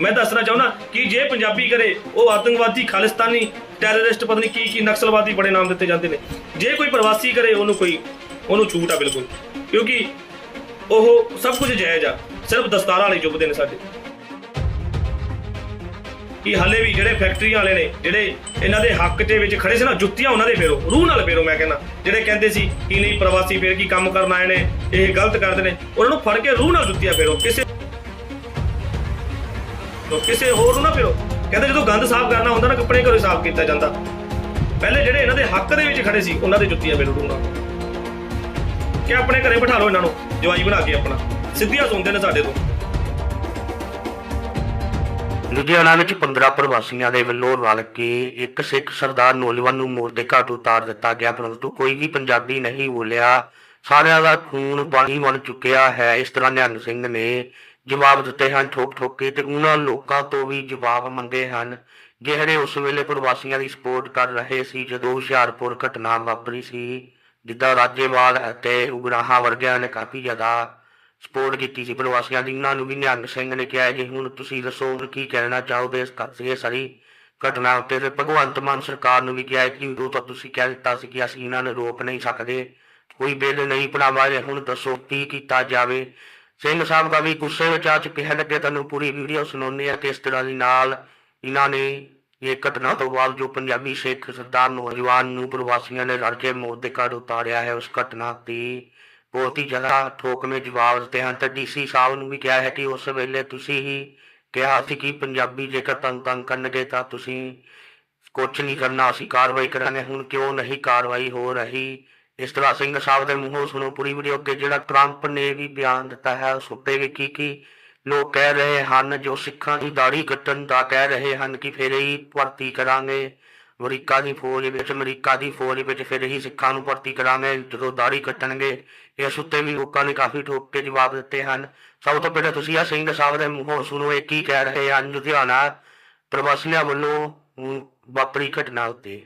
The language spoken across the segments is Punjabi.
ਮੈਂ ਦੱਸਣਾ ਚਾਹੁੰਦਾ ਕਿ ਜੇ ਪੰਜਾਬੀ ਕਰੇ, ਉਹ ਆਤੰਕਵਾਦੀ, ਖਾਲਿਸਤਾਨੀ ਟੈਰਰਿਸਟ ਪਤਨੀ ਕੀ ਕੀ ਨਕਸਲਵਾਦੀ ਬੜੇ ਨਾਮ ਦਿੱਤੇ ਜਾਂਦੇ ਨੇ। ਜੇ ਕੋਈ ਪ੍ਰਵਾਸੀ ਕਰੇ, ਉਹਨੂੰ ਕੋਈ, ਉਹਨੂੰ ਛੂਟ ਆ ਬਿਲਕੁਲ। ਕਿਉਂਕਿ ਉਹ ਸਭ ਕੁਝ ਜਾਇਜ਼ ਆ, ਸਿਰਫ ਦਸਤਾਰਾਂ ਵਾਲੇ ਚੁੱਭਦੇ ਨੇ ਸਾਡੇ। ਕਿ ਹਾਲੇ ਵੀ ਜਿਹੜੇ ਫੈਕਟਰੀਆਂ ਵਾਲੇ ਨੇ, ਜਿਹੜੇ ਇਹਨਾਂ ਦੇ ਹੱਕ ਦੇ ਵਿੱਚ ਖੜੇ ਸੀ ਨਾ, ਜੁੱਤੀਆਂ ਉਹਨਾਂ ਦੇ ਫੇਰੋ, ਰੂਹ ਨਾਲ ਫੇਰੋ ਮੈਂ ਕਹਿੰਦਾ। ਜਿਹੜੇ ਕਹਿੰਦੇ ਸੀ ਕਿ ਨਹੀਂ ਪ੍ਰਵਾਸੀ ਫੇਰ ਕੀ ਕੰਮ ਕਰਨ ਆਏ ਨੇ, ਇਹ ਗਲਤ ਕਰਦੇ ਨੇ, ਉਹਨਾਂ ਨੂੰ ਫੜ ਕੇ ਰੂਹ ਨਾਲ ਜੁੱਤੀਆਂ ਫੇਰੋ, ਕਿਸੇ ਕਿਸੇ ਹੋਰ ਨੂੰ ਨਾ ਫੇਰੋ ਕਹਿੰਦੇ ਜਦੋਂ ਗੰਦ ਸਾਫ਼ ਕਰਨਾ ਹੁੰਦਾ ਨਾ, ਕੱਪੜੇ ਘਰੋਂ ਸਾਫ਼ ਕੀਤਾ ਜਾਂਦਾ। ਪਹਿਲੇ ਜਿਹੜੇ ਇਹਨਾਂ ਦੇ ਹੱਕ ਦੇ ਵਿੱਚ ਖੜੇ ਸੀ, ਉਹਨਾਂ ਦੇ ਜੁੱਤੀਆਂ ਫੇਰੋ ਰੂਹ ਕਿ ਆਪਣੇ ਘਰੇ ਬਿਠਾ ਲਓ ਇਹਨਾਂ ਨੂੰ, ਜਵਾਈ ਬਣਾ ਕੇ ਆਪਣਾ। ਸਿੱਧੀਆਂ ਸੁਣਦੇ ਨੇ ਸਾਡੇ ਤੋਂ। ਲੁਧਿਆਣਾ ਵਿੱਚ 15 ਪ੍ਰਵਾਸੀਆਂ ਦੇ ਵੱਲੋਂ ਰਲ ਕੇ ਇੱਕ ਸਿੱਖ ਸਰਦਾਰ ਨੌਜਵਾਨ ਨੂੰ ਮੌਤ ਦੇ ਘਾਟ ਉਤਾਰ ਦਿੱਤਾ ਗਿਆ, ਪਰੰਤੂ ਕੋਈ ਵੀ ਪੰਜਾਬੀ ਨਹੀਂ ਬੋਲਿਆ। ਸਾਰਿਆਂ ਦਾ ਖੂਨ ਪਾਣੀ ਬਣ ਚੁੱਕਿਆ ਹੈ, ਇਸ ਤਰ੍ਹਾਂ ਨਿਹੰਗ ਸਿੰਘ ਨੇ ਜਵਾਬ ਦਿੱਤੇ ਹਨ ਠੋਕ ਠੋਕ ਕੇ ਤੇ ਉਹਨਾਂ ਲੋਕਾਂ ਤੋਂ ਵੀ ਜਵਾਬ ਮੰਗੇ ਹਨ। ਜਿਹੜੇ ਉਸ ਵੇਲੇ ਪ੍ਰਵਾਸੀਆਂ ਦੀ ਸਪੋਰਟ ਕਰ ਰਹੇ ਸੀ, ਜਦੋਂ ਹੁਸ਼ਿਆਰਪੁਰ ਘਟਨਾ ਵਾਪਰੀ ਸੀ, ਜਿੱਦਾਂ ਰਾਜੇਵਾਲ ਅਤੇ ਉਗਰਾਹਾਂ ਵਰਗਿਆਂ ਨੇ ਕਾਫੀ ਜ਼ਿਆਦਾ ਸਪੋਰਟ ਕੀਤੀ ਸੀ ਪ੍ਰਵਾਸੀਆਂ ਦੀ। ਉਹਨਾਂ ਨੂੰ ਵੀ ਨਿਹੰਗ ਸਿੰਘ ਨੇ ਕਿਹਾ ਜੀ ਹੁਣ ਤੁਸੀਂ ਦੱਸੋ, ਹੁਣ ਕੀ ਕਹਿਣਾ ਚਾਹੋਗੇ ਇਸ ਕਰ ਇਹ ਸਾਰੀ ਘਟਨਾ ਉੱਤੇ? ਤੇ ਭਗਵੰਤ ਮਾਨ ਸਰਕਾਰ ਨੂੰ ਵੀ ਕਿਹਾ ਕਿ ਉਦੋਂ ਤਾਂ ਤੁਸੀਂ ਕਹਿ ਦਿੱਤਾ ਸੀ ਕਿ ਅਸੀਂ ਇਹਨਾਂ ਨੂੰ ਰੋਕ ਨਹੀਂ ਸਕਦੇ, ਕੋਈ ਬਿੱਲ ਨਹੀਂ ਬਣਾਵਾਂਗੇ ਹੁਣ ਦੱਸੋ ਕੀ ਕੀਤਾ ਜਾਵੇ? ਸਿੰਘ ਸਾਹਿਬ ਦਾ ਵੀ ਗੁੱਸੇ ਵਿੱਚ ਆ ਚੁੱਕੇ ਹਨ ਕਿ ਤੁਹਾਨੂੰ ਪੂਰੀ ਵੀਡੀਓ ਸੁਣਾਉਂਦੇ ਆ ਕਿਸ ਤਰ੍ਹਾਂ ਦੀ ਨਾਲ ਇਹਨਾਂ ਨੇ ਇਹ ਘਟਨਾ ਤੋਂ ਬਾਅਦ ਜੋ ਪੰਜਾਬੀ ਸਿੱਖ ਸਰਦਾਰ ਨੌਜਵਾਨ ਨੂੰ ਪ੍ਰਵਾਸੀਆਂ ਨੇ ਲੜ ਕੇ ਮੌਤ ਦੇ ਘਾਟ ਉਤਾਰਿਆ ਹੈ, ਉਸ ਘਟਨਾ ਦੀ ਬਹੁਤ ਹੀ ਜ਼ਿਆਦਾ ਠੋਕਵੇਂ ਜਵਾਬ ਦਿੱਤੇ ਹਨ। ਤੇ ਡੀਸੀ ਸਾਹਿਬ ਨੂੰ ਵੀ ਕਿਹਾ ਹੈ ਕਿ ਉਸ ਵੇਲੇ ਤੁਸੀਂ ਹੀ ਕਿਹਾ ਸੀ ਕਿ ਪੰਜਾਬੀ ਜੇਕਰ ਤੰਗ ਤੰਗ ਕਰਨਗੇ ਤਾਂ ਤੁਸੀਂ ਕੁਛ ਨਹੀਂ ਕਰਨਾ, ਅਸੀਂ ਕਾਰਵਾਈ ਕਰਾਂਗੇ, ਹੁਣ ਕਿਉਂ ਨਹੀਂ ਕਾਰਵਾਈ ਹੋ ਰਹੀ? ਇਸ ਤਰ੍ਹਾਂ ਸਿੰਘ ਸਾਹਿਬ ਦੇ ਮੂੰਹੋਂ ਸੁਣੋ ਪੂਰੀ ਵੀਡੀਓ ਅੱਗੇ ਜਿਹੜਾ ਟਰੰਪ ਨੇ ਵੀ ਬਿਆਨ ਦਿੱਤਾ ਹੈ, ਉਸ ਉੱਤੇ ਵੀ ਕੀ ਕੀ ਲੋਕ ਕਹਿ ਰਹੇ ਹਨ, ਜੋ ਸਿੱਖਾਂ ਦੀ ਦਾੜੀ ਕੱਟਣ ਦਾ ਕਹਿ ਰਹੇ ਹਨ ਕਿ ਫਿਰ ਹੀ ਭਰਤੀ ਕਰਾਂਗੇ। ਅਮਰੀਕਾ ਦੀ ਫੌਜ ਵਿੱਚ, ਅਮਰੀਕਾ ਦੀ ਫੌਜ ਵਿੱਚ ਫਿਰ ਹੀ ਸਿੱਖਾਂ ਨੂੰ ਭਰਤੀ ਕਰਾਂਗੇ, ਜਦੋਂ ਦਾੜੀ ਕੱਟਣਗੇ। ਇਸ ਉੱਤੇ ਵੀ ਲੋਕਾਂ ਨੇ ਕਾਫੀ ਠੋਕ ਕੇ ਜਵਾਬ ਦਿੱਤੇ ਹਨ। ਸਭ ਤੋਂ ਪਹਿਲਾਂ ਤੁਸੀਂ ਆ ਸਿੰਘ ਸਾਹਿਬ ਦੇ ਮੂੰਹੋਂ ਸੁਣੋ, ਇਹ ਕੀ ਕਹਿ ਰਹੇ ਹਨ। ਲੁਧਿਆਣਾ ਪ੍ਰਵਾਸੀਆਂ ਵੱਲੋਂ ਵਾਪਰੀ ਘਟਨਾ ਉੱਤੇ।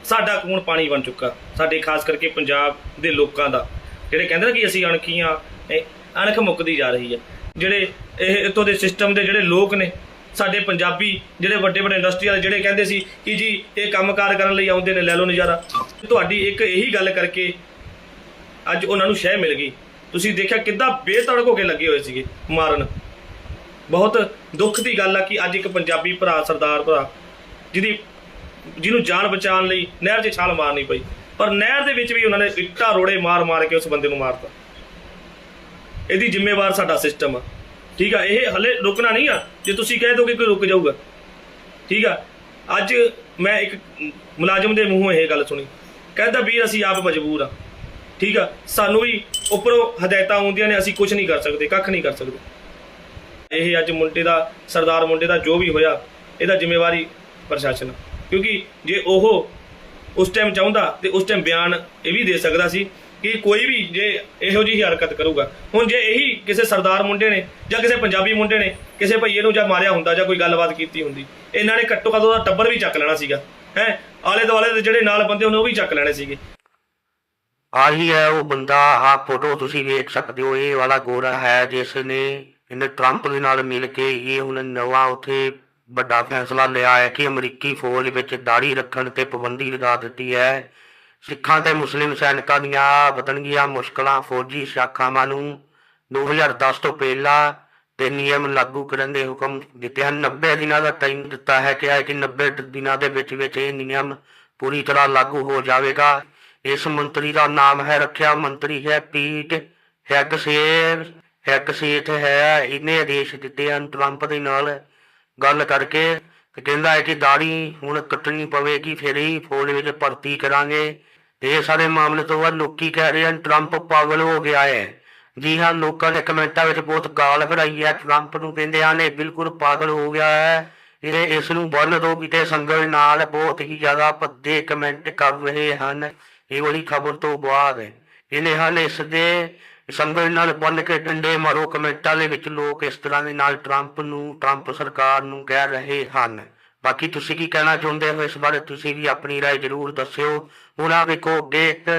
ਸਾਡਾ ਖੂਨ ਪਾਣੀ ਬਣ ਚੁੱਕਾ, ਸਾਡੇ ਖਾਸ ਕਰਕੇ ਪੰਜਾਬ ਦੇ ਲੋਕਾਂ ਦਾ, ਜਿਹੜੇ ਕਹਿੰਦੇ ਨੇ ਕਿ ਅਸੀਂ ਅਣਖੀਆਂ, ਇਹ ਅਣਖ ਮੁੱਕਦੀ ਜਾ ਰਹੀ ਹੈ। ਜਿਹੜੇ ਇਹ ਇਤੋਂ ਦੇ ਸਿਸਟਮ ਦੇ ਜਿਹੜੇ ਲੋਕ ਨੇ, ਸਾਡੇ ਪੰਜਾਬੀ ਜਿਹੜੇ ਵੱਡੇ ਵੱਡੇ ਇੰਡਸਟਰੀ ਵਾਲੇ ਜਿਹੜੇ ਕਹਿੰਦੇ ਸੀ ਕਿ ਜੀ ਇਹ ਕੰਮਕਾਰ ਕਰਨ ਲਈ ਆਉਂਦੇ ਨੇ, ਲੈ ਲਓ ਨਜ਼ਾਰਾ। ਤੁਹਾਡੀ ਇੱਕ ਇਹੀ ਗੱਲ ਕਰਕੇ ਅੱਜ ਉਹਨਾਂ ਨੂੰ ਸ਼ਹਿ ਮਿਲ ਗਈ। ਤੁਸੀਂ ਦੇਖਿਆ ਕਿੱਦਾਂ ਬੇਤੜਕ ਹੋ ਕੇ ਲੱਗੇ ਹੋਏ ਸੀਗੇ ਮਾਰਨ। ਬਹੁਤ ਦੁੱਖ ਦੀ ਗੱਲ ਆ ਕਿ ਅੱਜ ਇੱਕ ਪੰਜਾਬੀ ਭਰਾ, ਸਰਦਾਰ ਭਰਾ, ਜਿਹਦੀ ਜਿਹਨੂੰ ਜਾਨ ਬਚਾਉਣ ਲਈ ਨਹਿਰ 'ਚ ਛਾਲ ਮਾਰਨੀ ਪਈ। ਪਰ ਨਹਿਰ ਦੇ ਵਿੱਚ ਵੀ ਉਹਨਾਂ ਨੇ ਇੱਟਾਂ ਰੋੜੇ ਮਾਰ ਮਾਰ ਕੇ ਉਸ ਬੰਦੇ ਨੂੰ ਮਾਰਤਾ। ਇਹਦੀ ਜ਼ਿੰਮੇਵਾਰ ਸਾਡਾ ਸਿਸਟਮ ਆ। ਠੀਕ ਆ, ਇਹ ਹਲੇ ਰੁਕਣਾ ਨਹੀਂ ਆ। ਜੇ ਤੁਸੀਂ ਕਹਿ ਦੋਗੇ ਕਿ ਰੁਕ ਜਾਊਗਾ। ਠੀਕ ਆ, ਅੱਜ ਮੈਂ ਇੱਕ ਮੁਲਾਜ਼ਮ ਦੇ ਮੂੰਹੋਂ ਇਹ ਗੱਲ ਸੁਣੀ। ਕਹਿੰਦਾ, ਵੀਰ, ਅਸੀਂ ਆਪ ਮਜਬੂਰ ਆ। ਠੀਕ ਆ, ਸਾਨੂੰ ਵੀ ਉੱਪਰੋਂ ਹਦਾਇਤਾਂ ਆਉਂਦੀਆਂ ਨੇ, ਅਸੀਂ ਕੁਝ ਨਹੀਂ ਕਰ ਸਕਦੇ, ਕੱਖ ਨਹੀਂ ਕਰ ਸਕਦੇ। ਇਹ ਅੱਜ ਮੁੰਡੇ ਦਾ, ਸਰਦਾਰ ਮੁੰਡੇ ਦਾ ਜੋ ਵੀ ਹੋਇਆ, ਇਹਦਾ ਜ਼ਿੰਮੇਵਾਰੀ ਪ੍ਰਸ਼ਾਸਨ ਕਿਉਂਕਿ ਜੇ ਉਹ ਉਸ ਟਾਈਮ ਚਾਹੁੰਦਾ ਤੇ ਉਸ ਟਾਈਮ ਬਿਆਨ ਇਹ ਵੀ ਦੇ ਸਕਦਾ ਸੀ ਕਿ ਕੋਈ ਵੀ ਜੇ ਇਹੋ ਜਿਹੀ ਹਰਕਤ ਕਰੂਗਾ। ਹੁਣ ਜੇ ਇਹੀ ਕਿਸੇ ਸਰਦਾਰ ਮੁੰਡੇ ਨੇ ਜਾਂ ਕਿਸੇ ਪੰਜਾਬੀ ਮੁੰਡੇ ਨੇ ਕਿਸੇ ਭਈਏ ਨੂੰ ਜਾਂ ਮਾਰਿਆ ਹੁੰਦਾ ਜਾਂ ਕੋਈ ਗੱਲਬਾਤ ਕੀਤੀ ਹੁੰਦੀ, ਇਹਨਾਂ ਨੇ ਘੱਟੋ ਘੱਟ ਉਹਦਾ ਟੱਬਰ ਵੀ ਚੱਕ ਲੈਣਾ ਸੀਗਾ। ਹੈ? ਆਲੇ ਦੁਆਲੇ ਦੇ ਜਿਹੜੇ ਨਾਲ ਬੰਦੇ ਉਹਨੇ ਉਹ ਵੀ ਚੱਕ ਲੈਣੇ ਸੀਗੇ। ਆਹੀ ਹੈ, ਉਹ ਬੰਦਾ, ਆਹ ਫੋਟੋ ਤੁਸੀਂ ਵੇਖ ਸਕਦੇ ਹੋ, ਇਹ ਵਾਲਾ ਗੋਰਾ ਹੈ ਜਿਸ ਨੇ ਇਹਨੇ ਟਰੰਪ ਦੇ ਨਾਲ ਮਿਲ ਕੇ ਇਹ ਹੁਣ ਨਵਾਂ ਉਥੇ ਵੱਡਾ ਫੈਸਲਾ ਲਿਆ ਹੈ ਕਿ ਅਮਰੀਕੀ ਫੌਜ ਵਿੱਚ ਦਾੜੀ ਰੱਖਣ ਤੇ ਪਾਬੰਦੀ ਲਗਾ ਦਿੱਤੀ ਹੈ। ਸਿੱਖਾਂ ਤੇ ਮੁਸਲਿਮ ਸੈਨਿਕਾਂ ਦੀਆਂ ਵਧਣਗੀਆਂ ਮੁਸ਼ਕਲਾਂ ਫੌਜੀ ਸ਼ਾਖਾਵਾਂ ਨੂੰ 2010 ਤੋਂ ਪਹਿਲਾਂ ਤੇ ਨਿਯਮ ਲਾਗੂ ਕਰਨ ਦੇ ਹੁਕਮ ਦਿੱਤੇ ਹਨ। 90 ਦਿਨਾਂ ਦਾ ਟਾਈਮ ਦਿੱਤਾ ਹੈ ਕਿ ਹੈ ਕਿ 90 ਦਿਨਾਂ ਦੇ ਵਿੱਚ ਵਿੱਚ ਇਹ ਨਿਯਮ ਪੂਰੀ ਤਰ੍ਹਾਂ ਲਾਗੂ ਹੋ ਜਾਵੇਗਾ। ਇਸ ਮੰਤਰੀ ਦਾ ਨਾਮ ਹੈ, ਰੱਖਿਆ ਮੰਤਰੀ ਹੈ ਪੀਟ ਹੈਗਸੇਰ। ਹੈਗਸੇਟ ਹੈ, ਇਹਨੇ ਆਦੇਸ਼ ਦਿੱਤੇ ਹਨ ਟਰੰਪ ਦੇ ਨਾਲ। ਗੱਲ ਕਰਕੇ ਤੇ ਕਹਿੰਦਾ ਹੈ ਕਿ ਦਾੜੀ ਹੁਣ ਕੱਟਣੀ ਪਵੇਗੀ, ਫਿਰ ਹੀ ਫੌਜ ਵਿੱਚ ਭਰਤੀ ਕਰਾਂਗੇ। ਤੇ ਇਹ ਸਾਰੇ ਮਾਮਲੇ ਤੋਂ ਬਾਅਦ ਲੋਕੀ ਕਹਿ ਰਹੇ ਹਨ ਟਰੰਪ ਪਾਗਲ ਹੋ ਗਿਆ ਹੈ। ਜੀ ਹਾਂ, ਲੋਕਾਂ ਨੇ ਕਮੈਂਟਾਂ ਵਿੱਚ ਬਹੁਤ ਗਾਲ ਭਰਾਈ ਹੈ। ਟਰੰਪ ਨੂੰ ਕਹਿੰਦੇ ਹਨ, ਇਹ ਬਿਲਕੁਲ ਪਾਗਲ ਹੋ ਗਿਆ ਹੈ। ਇਹ ਇਸ ਨੂੰ ਬੰਨ ਦੋ ਕਿਤੇ ਸੰਗਲ ਨਾਲ ਬਹੁਤ ਹੀ ਜ਼ਿਆਦਾ ਭੱਦੇ ਕਮੈਂਟ ਕਰ ਰਹੇ ਹਨ। ਇਹ ਵਾਲੀ ਖਬਰ ਤੋਂ ਬਾਅਦ ਇਹਨੇ ਹਨ, ਇਸ ਦੇ ਸੰਗਲ ਨਾਲ ਬੰਨ ਕੇ ਡੰਡੇ ਮਾਰੋ ਕਮੈਂਟਾਂ ਦੇ ਵਿੱਚ ਲੋਕ ਇਸ ਤਰ੍ਹਾਂ ਦੇ ਨਾਲ ਟਰੰਪ ਨੂੰ ਟਰੰਪ ਸਰਕਾਰ ਨੂੰ ਕਹਿ ਰਹੇ ਹਨ ਬਾਕੀ ਤੁਸੀਂ ਕੀ ਕਹਿਣਾ ਚਾਹੁੰਦੇ ਹੋ ਇਸ ਬਾਰੇ ਤੁਸੀਂ ਵੀ ਆਪਣੀ رائے ਜ਼ਰੂਰ ਦੱਸਿਓ ਹੁਣ ਆ ਵੇਖੋ ਅੱਗੇ ਇੱਕ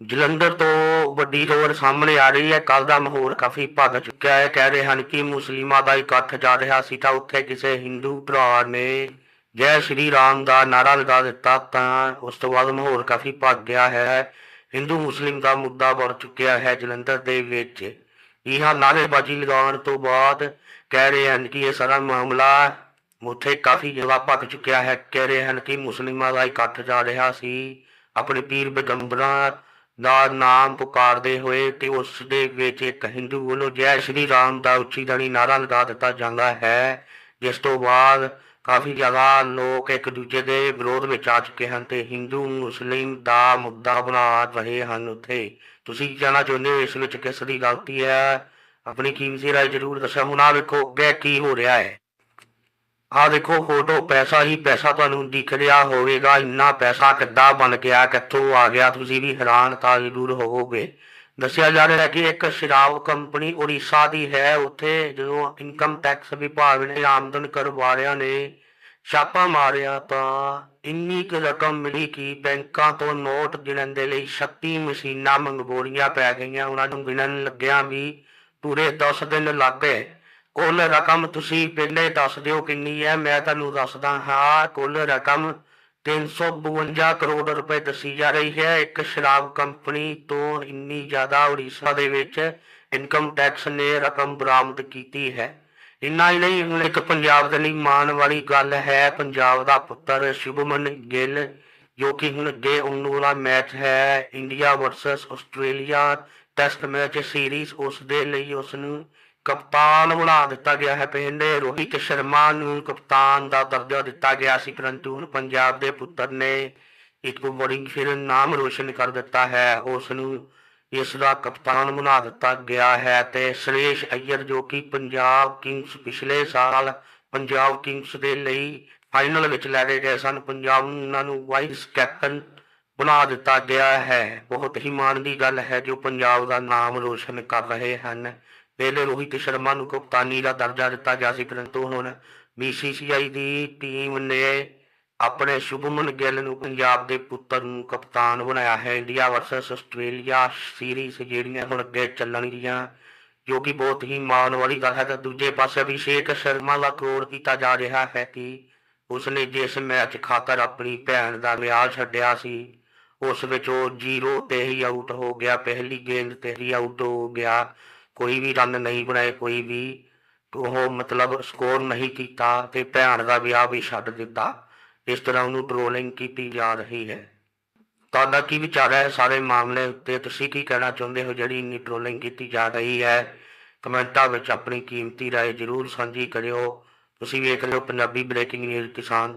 ਜਲੰਧਰ ਤੋਂ ਵੱਡੀ ਖਬਰ ਸਾਹਮਣੇ ਆ ਰਹੀ ਹੈ ਕੱਲ ਦਾ ਮਾਹੌਲ ਕਾਫੀ ਭੱਜ ਚੁੱਕਿਆ ਹੈ ਕਹਿ ਰਹੇ ਹਨ ਕਿ ਮੁਸਲਿਮਾਂ ਦਾ ਇਕੱਠ ਜਾ ਰਿਹਾ ਸੀ ਤਾਂ ਉੱਥੇ ਕਿਸੇ ਹਿੰਦੂ ਭਰਾ ਨੇ ਜੈ ਸ਼੍ਰੀ ਰਾਮ ਦਾ ਨਾਰਾ ਲਗਾ ਦਿੱਤਾ ਤਾਂ ਉਸ ਤੋਂ ਬਾਅਦ ਮਾਹੌਲ ਕਾਫੀ ਭੱਜ ਗਿਆ ਹੈ ਹਿੰਦੂ ਮੁਸਲਿਮ ਦਾ ਮੁੱਦਾ ਬਣ ਚੁੱਕਿਆ ਹੈ ਜਲੰਧਰ ਦੇ ਵਿੱਚ। ਇਹ ਨਾਅਰੇਬਾਜ਼ੀ ਲਗਾਉਣ ਤੋਂ ਬਾਅਦ ਕਹਿ ਰਹੇ ਹਨ ਕਿ ਇਹ ਸਾਰਾ ਮਾਮਲਾ ਉੱਥੇ ਕਾਫੀ ਜਗ੍ਹਾ ਭੱਜ ਚੁੱਕਿਆ ਹੈ। ਕਹਿ ਰਹੇ ਹਨ ਕਿ ਮੁਸਲਿਮਾਂ ਦਾ ਇਕੱਠ ਜਾ ਰਿਹਾ ਸੀ। ਆਪਣੇ ਪੀਰ ਪੈਗੰਬਰਾਂ ਦਾ ਨਾਮ ਪੁਕਾਰਦੇ ਹੋਏ ਤੇ ਉਸ ਦੇ ਵਿੱਚ ਇੱਕ ਹਿੰਦੂ ਵੱਲੋਂ ਜੈ ਸ਼੍ਰੀ ਰਾਮ ਦਾ ਉੱਚੀ ਦਣੀ ਨਾਰਾ ਲਗਾ ਦਿੱਤਾ ਜਾਂਦਾ ਹੈ, ਜਿਸ ਤੋਂ ਬਾਅਦ ਕਾਫੀ ਜ਼ਿਆਦਾ ਲੋਕ ਇੱਕ ਦੂਜੇ ਦੇ ਵਿਰੋਧ ਵਿੱਚ ਆ ਚੁੱਕੇ ਹਨ ਤੇ ਹਿੰਦੂ, ਮੁਸਲਿਮ ਦਾ ਮੁੱਦਾ ਬਣਾ ਰਹੇ ਹਨ ਉੱਥੇ। ਤੁਸੀਂ ਕੀ ਕਹਿਣਾ ਚਾਹੁੰਦੇ ਹੋ ਇਸ ਵਿੱਚ ਕਿਸ ਦੀ ਗਲਤੀ ਹੈ? ਆਪਣੀ ਕੀਮਤੀ ਰਾਏ ਜ਼ਰੂਰ ਦੱਸਿਆ ਹੁਣ ਆ ਵੇਖੋ ਅੱਗੇ ਕੀ ਹੋ ਰਿਹਾ ਹੈ। ਆ ਦੇਖੋ, ਫੋਟੋ, ਪੈਸਾ ਹੀ ਪੈਸਾ ਤੁਹਾਨੂੰ ਦਿਖ ਰਿਹਾ ਹੋਵੇਗਾ। ਇੰਨਾ ਪੈਸਾ ਕਿੱਦਾਂ ਬਣ ਗਿਆ, ਕਿੱਥੋਂ ਆ ਗਿਆ, ਤੁਸੀਂ ਵੀ ਹੈਰਾਨ ਤਾਂ ਜ਼ਰੂਰ ਹੋਵੋਗੇ। ਦੱਸਿਆ ਜਾ ਰਿਹਾ ਹੈ ਕਿ ਇੱਕ ਸ਼ਰਾਬ ਕੰਪਨੀ ਉੜੀਸਾ ਦੀ ਹੈ। ਉੱਥੇ ਜਦੋਂ ਇਨਕਮ ਟੈਕਸ ਵਿਭਾਗ ਨੇ ਆਮਦਨ ਕਰ ਵਾਲਿਆਂ ਨੇ ਛਾਪਾ ਮਾਰਿਆ ਤਾਂ ਇੰਨੀ ਕੁ ਰਕਮ ਮਿਲੀ ਕਿ ਬੈਂਕਾਂ ਤੋਂ ਨੋਟ ਗਿਣਨ ਦੇ ਲਈ 36 ਮਸ਼ੀਨਾਂ ਮੰਗਵਾਉਣੀਆਂ ਪੈ ਗਈਆਂ। ਉਹਨਾਂ ਨੂੰ ਗਿਣਨ ਲੱਗਿਆ ਵੀ ਪੂਰੇ 10 ਦਿਨ ਲੱਗ ਗਏ। ਕੁੱਲ ਰਕਮ ਤੁਸੀਂ ਪਹਿਲੇ ਦੱਸ ਦਿਓ ਕਿੰਨੀ ਹੈ, ਮੈਂ ਤੁਹਾਨੂੰ ਦੱਸਦਾ ਹਾਂ, ਕੁੱਲ ਰਕਮ 352 ਕਰੋੜ ਰੁਪਏ ਦੱਸੀ ਜਾ ਰਹੀ ਹੈ। ਇੱਕ ਸ਼ਰਾਬ ਕੰਪਨੀ ਤੋਂ ਇੰਨੀ ਜ਼ਿਆਦਾ ਉੜੀਸਾ ਦੇ ਵਿੱਚ ਇਨਕਮ ਟੈਕਸ ਨੇ ਰਕਮ ਬਰਾਮਦ ਕੀਤੀ ਹੈ। ਇੰਨਾ ਹੀ ਨਹੀਂ ਹੁਣ ਇੱਕ ਪੰਜਾਬ ਦੇ ਲਈ ਮਾਣ ਵਾਲੀ ਗੱਲ ਹੈ। ਪੰਜਾਬ ਦਾ ਪੁੱਤਰ ਸ਼ੁਭਮਨ ਗਿੱਲ, ਜੋ ਕਿ ਹੁਣ ਅੱਗੇ ਆਉਣ ਵਾਲਾ ਮੈਚ ਹੈ। India versus Australia test match series ਉਸ ਦੇ ਲਈ ਉਸ ਨੂੰ ਕਪਤਾਨ ਬਣਾ ਦਿੱਤਾ ਗਿਆ ਹੈ ਪਹਿਲੇ ਰੋਹਿਤ ਸ਼ਰਮਾ ਨੂੰ। ਕਪਤਾਨ ਦਾ ਦਰਜਾ ਦਿੱਤਾ ਗਿਆ ਸੀ, ਪਰੰਤੂ ਹੁਣ ਪੰਜਾਬ ਦੇ ਪੁੱਤਰ ਨੇ ਇੱਕ ਬੜੀ ਫਿਰ ਨਾਮ ਰੋਸ਼ਨ ਕਰ ਦਿੱਤਾ ਹੈ। ਉਸ ਨੂੰ ਇਸ ਦਾ ਕਪਤਾਨ ਬਣਾ ਦਿੱਤਾ ਗਿਆ ਹੈ ਤੇ ਸੁਰੇਸ਼ ਅയ്യਰ ਜੋ ਕਿ ਪੰਜਾਬ ਕਿੰਗਸ ਪਿਛਲੇ ਸਾਲ ਪੰਜਾਬ ਕਿੰਗਸ ਦੇ ਲਈ ਫਾਈਨਲ ਵਿੱਚ ਲੈ ਕੇ ਗਏ ਸਨ, ਪੰਜਾਬ ਉਹਨਾਂ ਨੂੰ ਵਾਈਸ ਕੈਪਟਨ ਬਣਾ ਦਿੱਤਾ ਗਿਆ ਹੈ। ਬਹੁਤ ਹੀ ਮਾਣ ਦੀ ਗੱਲ ਹੈ ਜੋ ਪੰਜਾਬ ਦਾ ਨਾਮ ਰੋਸ਼ਨ ਕਰ ਰਹੇ ਹਨ। ਪਹਿਲੇ ਰੋਹਿਤ ਸ਼ਰਮਾ ਨੂੰ ਕਪਤਾਨੀ ਦਾ ਦਰਜਾ ਦਿੱਤਾ ਗਿਆ ਸੀ, ਪਰੰਤੂ ਹੁਣ BCCI ਦੀ ਟੀਮ ਨੇ ਆਪਣੇ ਸ਼ੁਭਮਨ ਗਿੱਲ ਨੂੰ ਪੰਜਾਬ ਦੇ ਪੁੱਤਰ ਨੂੰ ਕਪਤਾਨ ਬਣਾਇਆ ਹੈ। ਇੰਡੀਆ ਵਰਸਸ ਆਸਟ੍ਰੇਲੀਆ ਸੀਰੀਜ਼ ਜਿਹੜੀਆਂ ਹੁਣ ਅੱਗੇ ਚੱਲਣਗੀਆਂ, ਜੋ ਕਿ ਬਹੁਤ ਹੀ ਮਾਣ ਵਾਲੀ ਗੱਲ ਹੈ। ਤਾਂ ਦੂਜੇ ਪਾਸੇ ਅਭਿਸ਼ੇਕ ਸ਼ਰਮਾ ਦਾ ਕਰੋੜ ਕੀਤਾ ਜਾ ਰਿਹਾ ਹੈ ਕਿ ਉਸਨੇ ਜਿਸ ਮੈਚ ਖਾਤਰ ਆਪਣੀ ਭੈਣ ਦਾ ਵਿਆਹ ਛੱਡਿਆ ਸੀ, ਉਸ ਵਿੱਚ ਉਹ ਜ਼ੀਰੋ ਤੇ ਹੀ ਆਊਟ ਹੋ ਗਿਆ, ਪਹਿਲੀ ਗੇਂਦ ਤੇ ਹੀ ਆਊਟ ਹੋ ਗਿਆ। ਕੋਈ ਵੀ ਰਨ ਨਹੀਂ ਬਣਾਏ, ਕੋਈ ਵੀ ਉਹ ਮਤਲਬ ਸਕੋਰ ਨਹੀਂ ਕੀਤਾ ਤੇ ਭੈਣ ਦਾ ਵਿਆਹ ਵੀ ਛੱਡ ਦਿੱਤਾ। ਇਸ ਤਰ੍ਹਾਂ ਉਹਨੂੰ ਟ੍ਰੋਲਿੰਗ ਕੀਤੀ ਜਾ ਰਹੀ ਹੈ। ਤੁਹਾਡਾ ਕੀ ਵਿਚਾਰ ਹੈ ਸਾਰੇ ਮਾਮਲੇ ਉੱਤੇ? ਤੁਸੀਂ ਕੀ ਕਹਿਣਾ ਚਾਹੁੰਦੇ ਹੋ ਜਿਹੜੀ ਇੰਨੀ ਟ੍ਰੋਲਿੰਗ ਕੀਤੀ ਜਾ ਰਹੀ ਹੈ? ਕਮੈਂਟਾਂ ਵਿੱਚ ਆਪਣੀ ਕੀਮਤੀ ਰਾਏ ਜ਼ਰੂਰ ਸਾਂਝੀ ਕਰਿਓ। ਤੁਸੀਂ ਵੇਖ ਰਹੇ ਹੋ ਪੰਜਾਬੀ ਬ੍ਰੇਕਿੰਗ ਨਿਊਜ਼ ਕਿਸਾਨ